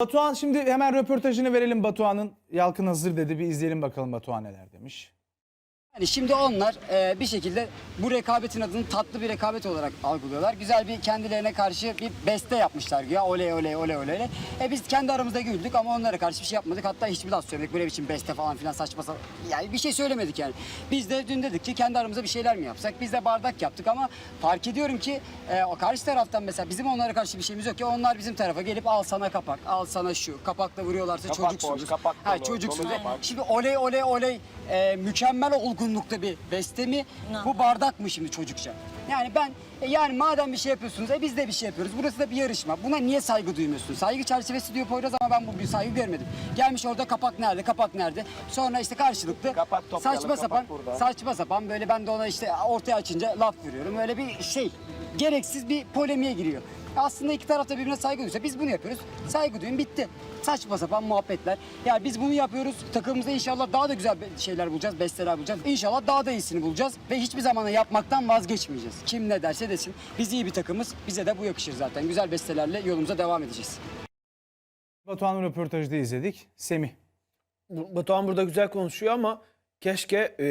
Batuhan şimdi hemen röportajını verelim Batuhan'ın. Yalkın hazır dedi bir izleyelim bakalım Batuhan neler demiş. Yani şimdi onlar e, bir şekilde bu rekabetin adını tatlı bir rekabet olarak algılıyorlar. Güzel bir kendilerine karşı bir beste yapmışlar güya. Oley oley oley oley. E biz kendi aramızda güldük ama onlara karşı bir şey yapmadık. Hatta hiçbir laf söylemedik. Böyle biçim beste falan filan saçma sapan. Yani bir şey söylemedik yani. Biz de dün dedik ki kendi aramızda bir şeyler mi yapsak? Biz de bardak yaptık ama fark ediyorum ki e, o karşı taraftan mesela bizim onlara karşı bir şeyimiz yok ki onlar bizim tarafa gelip al sana kapak, al sana şu. Kapakla vuruyorlarsa Kapak çocuksunuz. boş, kapak ha, dolu, çocuksunuz. dolu kapak. Şimdi oley oley oley e, mükemmel olgunlukta bir beste mi? Bu bardak mı şimdi çocukça? Yani ben e, yani madem bir şey yapıyorsunuz e biz de bir şey yapıyoruz. Burası da bir yarışma. Buna niye saygı duymuyorsunuz? Saygı çerçevesi diyor Poyraz ama ben bu bir saygı görmedim. Gelmiş orada kapak nerede? Kapak nerede? Sonra işte karşılıklı Kapak toplayalım, saçma kapak sapan burada. saçma sapan böyle ben de ona işte ortaya açınca laf veriyorum. Öyle bir şey gereksiz bir polemiğe giriyor. Aslında iki taraf da birbirine saygı duysa biz bunu yapıyoruz. Saygı duyun bitti. Saçma sapan muhabbetler. Ya biz bunu yapıyoruz. Takımımızda inşallah daha da güzel be- şeyler bulacağız, besteler bulacağız. İnşallah daha da iyisini bulacağız ve hiçbir zaman yapmaktan vazgeçmeyeceğiz. Kim ne derse desin. Biz iyi bir takımız. Bize de bu yakışır zaten. Güzel bestelerle yolumuza devam edeceğiz. Batuhan'ın röportajı da izledik. Semih. Bu- Batuhan burada güzel konuşuyor ama keşke e,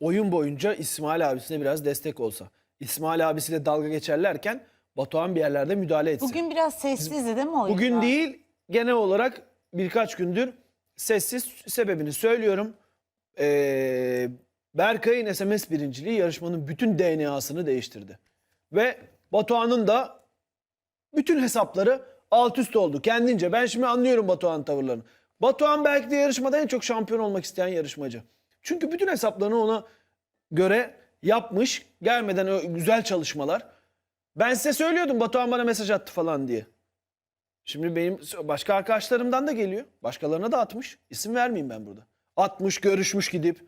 oyun boyunca İsmail abisine biraz destek olsa. İsmail abisiyle dalga geçerlerken Batuhan bir yerlerde müdahale etsin. Bugün biraz sessizdi değil mi oyunda? Bugün değil genel olarak birkaç gündür sessiz sebebini söylüyorum. Ee, Berkay'ın SMS birinciliği yarışmanın bütün DNA'sını değiştirdi. Ve Batuhan'ın da bütün hesapları alt üst oldu kendince. Ben şimdi anlıyorum Batuhan'ın tavırlarını. Batuhan belki de yarışmada en çok şampiyon olmak isteyen yarışmacı. Çünkü bütün hesaplarını ona göre yapmış. Gelmeden o güzel çalışmalar. Ben size söylüyordum Batuhan bana mesaj attı falan diye. Şimdi benim başka arkadaşlarımdan da geliyor. Başkalarına da atmış. İsim vermeyeyim ben burada. Atmış, görüşmüş gidip.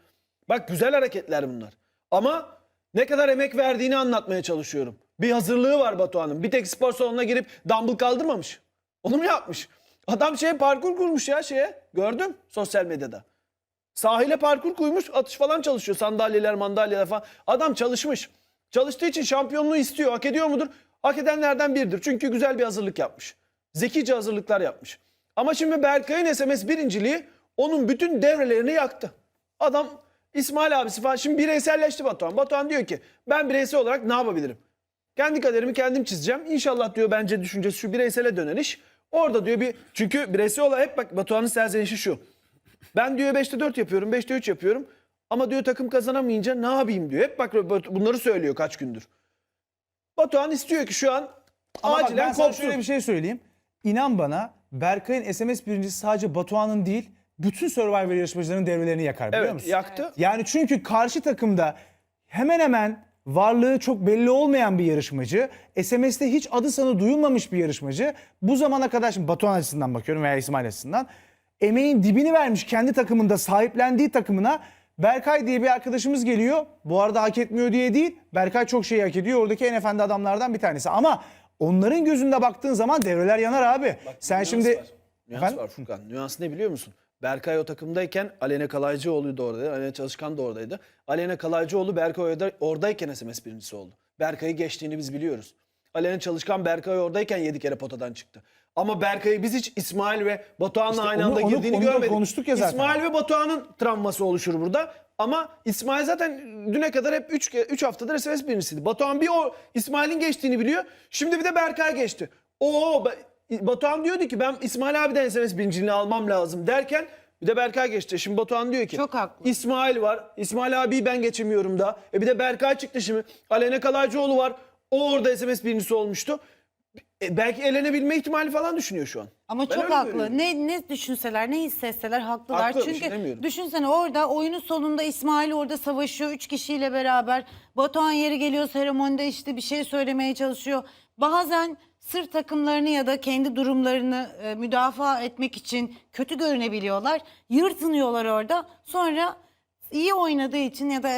Bak güzel hareketler bunlar. Ama ne kadar emek verdiğini anlatmaya çalışıyorum. Bir hazırlığı var Batuhan'ın. Bir tek spor salonuna girip dumbbell kaldırmamış. Onu mu yapmış? Adam şey parkur kurmuş ya şeye. Gördüm sosyal medyada. Sahile parkur koymuş, atış falan çalışıyor. Sandalyeler, mandalyeler falan. Adam çalışmış. Çalıştığı için şampiyonluğu istiyor. Hak ediyor mudur? Hak edenlerden biridir. Çünkü güzel bir hazırlık yapmış. Zekice hazırlıklar yapmış. Ama şimdi Berkay'ın SMS birinciliği onun bütün devrelerini yaktı. Adam İsmail abisi falan şimdi bireyselleşti Batuhan. Batuhan diyor ki ben bireysel olarak ne yapabilirim? Kendi kaderimi kendim çizeceğim. İnşallah diyor bence düşüncesi şu bireysele dönen. Orada diyor bir çünkü bireysel olarak hep bak Batuhan'ın serzenişi şu. Ben diyor 5'te 4 yapıyorum, 5'te 3 yapıyorum. Ama diyor takım kazanamayınca ne yapayım diyor. Hep bak bunları söylüyor kaç gündür. Batuhan istiyor ki şu an Ama bak ben acilen sana kopsun. şöyle bir şey söyleyeyim. İnan bana Berkay'ın SMS birincisi sadece Batuhan'ın değil bütün Survivor yarışmacılarının devrelerini yakar biliyor Evet musun? yaktı. Yani çünkü karşı takımda hemen hemen varlığı çok belli olmayan bir yarışmacı, SMS'te hiç adı sanı duyulmamış bir yarışmacı. Bu zamana kadar şimdi Batuhan açısından bakıyorum veya İsmail açısından emeğin dibini vermiş kendi takımında sahiplendiği takımına Berkay diye bir arkadaşımız geliyor. Bu arada hak etmiyor diye değil. Berkay çok şey hak ediyor. Oradaki en efendi adamlardan bir tanesi. Ama onların gözünde baktığın zaman devreler yanar abi. Sen Nüans şimdi var. Nüans Efendim? var Furkan. Nüans ne biliyor musun? Berkay o takımdayken Alena Kalaycıoğlu da oradaydı. Alena Çalışkan da oradaydı. Alena Kalaycıoğlu Berkay orada, oradayken SMS birincisi oldu. Berkay'ı geçtiğini biz biliyoruz. Alena Çalışkan Berkay oradayken 7 kere potadan çıktı. Ama Berkay'ı biz hiç İsmail ve Batuhan'la İşte aynı onu- anda onu- girdiğini onu görmedik. konuştuk ya zaten. İsmail ve Batuhan'ın travması oluşur burada. Ama İsmail zaten düne kadar hep 3 3 haftadır SMS birincisiydi. Batuhan bir o İsmail'in geçtiğini biliyor. Şimdi bir de Berkay geçti. Oo Ba- Batuhan diyordu ki ben İsmail abiden SMS birinciliğini almam lazım derken bir de Berkay geçti. Şimdi Batuhan diyor ki Çok haklı. İsmail var. İsmail abiyi ben geçemiyorum da. E bir de Berkay çıktı şimdi. Alena Kalaycıoğlu var. O orada SMS birincisi olmuştu. E belki elenebilme ihtimali falan düşünüyor şu an. Ama Ben çok öyle haklı. görüyorum. Ne ne düşünseler, ne hissetseler haklılar. Haklı, bir şey Çünkü demiyorum. düşünsene orada oyunun sonunda İsmail orada savaşıyor üç kişiyle beraber. Batuhan yeri geliyor seremonide işte bir şey söylemeye çalışıyor. Bazen sırf takımlarını ya da kendi durumlarını e, müdafaa etmek için kötü görünebiliyorlar. Yırtınıyorlar orada. Sonra iyi oynadığı için ya da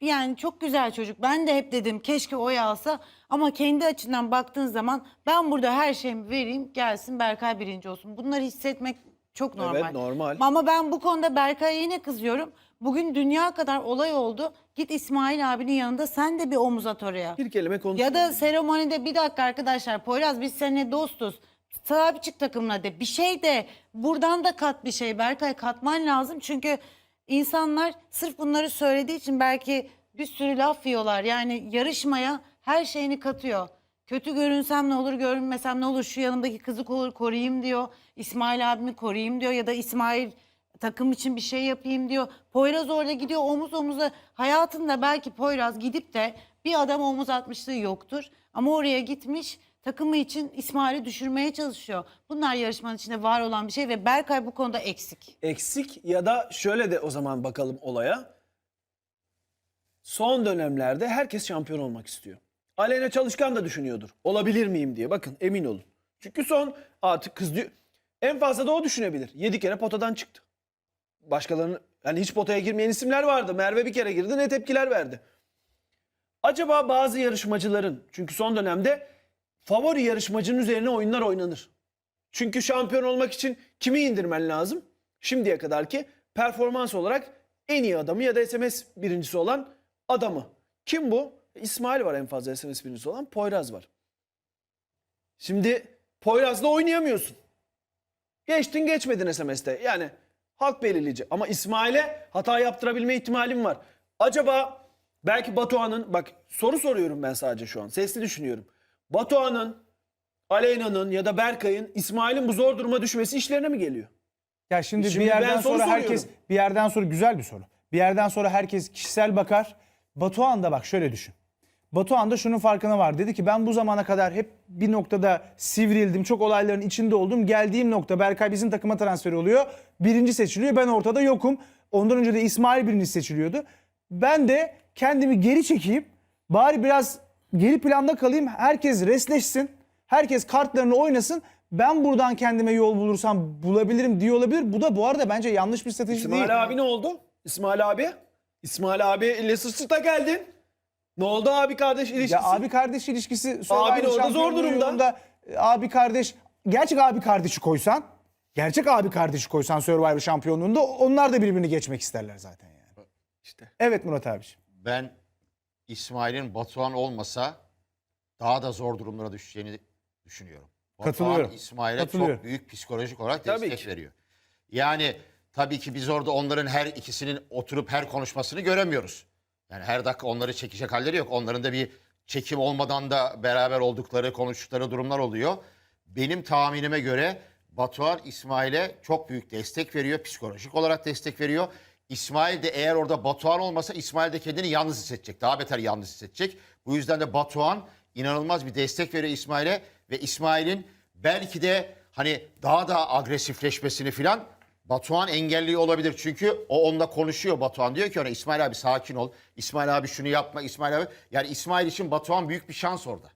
yani çok güzel çocuk. Ben de hep dedim keşke oy alsa ama kendi açından baktığın zaman ben burada her şeyimi vereyim gelsin Berkay birinci olsun. Bunları hissetmek çok normal. Evet, normal. Ama ben bu konuda Berkay'a yine kızıyorum. Bugün dünya kadar olay oldu. Git İsmail abinin yanında sen de bir omuz at oraya. Bir kelime konuşalım. Ya da seremonide bir dakika arkadaşlar Poyraz biz seninle dostuz. sahip çık takımına de. Bir şey de buradan da kat bir şey. Berkay katman lazım. Çünkü insanlar sırf bunları söylediği için belki bir sürü laf yiyorlar. Yani yarışmaya her şeyini katıyor. Kötü görünsem ne olur, görünmesem ne olur, şu yanımdaki kızı kor- koruyayım diyor. İsmail abimi koruyayım diyor ya da İsmail takım için bir şey yapayım diyor. Poyraz orada gidiyor omuz omuza. Hayatında belki Poyraz gidip de bir adam omuz atmışlığı yoktur. Ama oraya gitmiş takımı için İsmail'i düşürmeye çalışıyor. Bunlar yarışmanın içinde var olan bir şey ve Berkay bu konuda eksik. eksik ya da şöyle de o zaman bakalım olaya. Son dönemlerde herkes şampiyon olmak istiyor. Aleyna Çalışkan da düşünüyordur. Olabilir miyim diye. Bakın emin olun. Çünkü son artık kız diyor. En fazla da o düşünebilir. 7 kere potadan çıktı. Başkalarının hani hiç potaya girmeyen isimler vardı. Merve bir kere girdi ne tepkiler verdi. Acaba bazı yarışmacıların çünkü son dönemde favori yarışmacının üzerine oyunlar oynanır. Çünkü şampiyon olmak için kimi indirmen lazım? Şimdiye kadar ki performans olarak en iyi adamı ya da SMS birincisi olan adamı. Kim bu? İsmail var en fazla SMS birincisi olan. Poyraz var. Şimdi Poyraz'la oynayamıyorsun. Geçtin geçmedin SMS'te. Yani halk belirleyici. Ama İsmail'e hata yaptırabilme ihtimalim var. Acaba belki Batuhan'ın bak soru soruyorum ben sadece şu an. Sesli düşünüyorum. Batuhan'ın, Aleyna'nın ya da Berkay'ın İsmail'in bu zor duruma düşmesi işlerine mi geliyor? Ya şimdi, Şimdi bir yerden soru sonra herkes soruyorum. bir yerden sonra güzel bir soru. Bir yerden sonra herkes kişisel bakar. Batuhan da bak şöyle düşün. Batuhan da şunun farkına var. Dedi ki ben bu zamana kadar hep bir noktada sivrildim. Çok olayların içinde oldum. Geldiğim nokta Berkay bizim takıma transfer oluyor. Birinci seçiliyor. Ben ortada yokum. Ondan önce de İsmail birinci seçiliyordu. Ben de kendimi geri çekeyim. Bari biraz geri planda kalayım. Herkes resleşsin. Herkes kartlarını oynasın. Ben buradan kendime yol bulursam bulabilirim diye olabilir. Bu da bu arada bence yanlış bir strateji değil. İsmail abi ne oldu? İsmail abi? İsmail abi sırta geldin. Ne oldu abi kardeş ilişkisi? Ya abi kardeş ilişkisi Abi orada zor durumda. yolunda, e, abi kardeş gerçek abi kardeşi koysan gerçek abi kardeşi koysan Survivor şampiyonluğunda onlar da birbirini geçmek isterler zaten yani. İşte. Evet Murat abiciğim. Ben İsmail'in Batuhan olmasa daha da zor durumlara düşeceğini düşünüyorum. Batuhan Katılıyorum. İsmail'e Katılıyorum. çok büyük psikolojik olarak Tabii destek ki. veriyor. Yani tabii ki biz orada onların her ikisinin oturup her konuşmasını göremiyoruz. Yani her dakika onları çekecek halleri yok. Onların da bir çekim olmadan da beraber oldukları, konuştukları durumlar oluyor. Benim tahminime göre Batuhan İsmail'e çok büyük destek veriyor. Psikolojik olarak destek veriyor. İsmail de eğer orada Batuhan olmasa İsmail de kendini yalnız hissedecek. Daha beter yalnız hissedecek. Bu yüzden de Batuhan inanılmaz bir destek veriyor İsmail'e ve İsmail'in belki de hani daha da agresifleşmesini filan Batuhan engelliyor olabilir. Çünkü o onunla konuşuyor Batuhan. Diyor ki ona İsmail abi sakin ol. İsmail abi şunu yapma. İsmail abi. Yani İsmail için Batuhan büyük bir şans orada.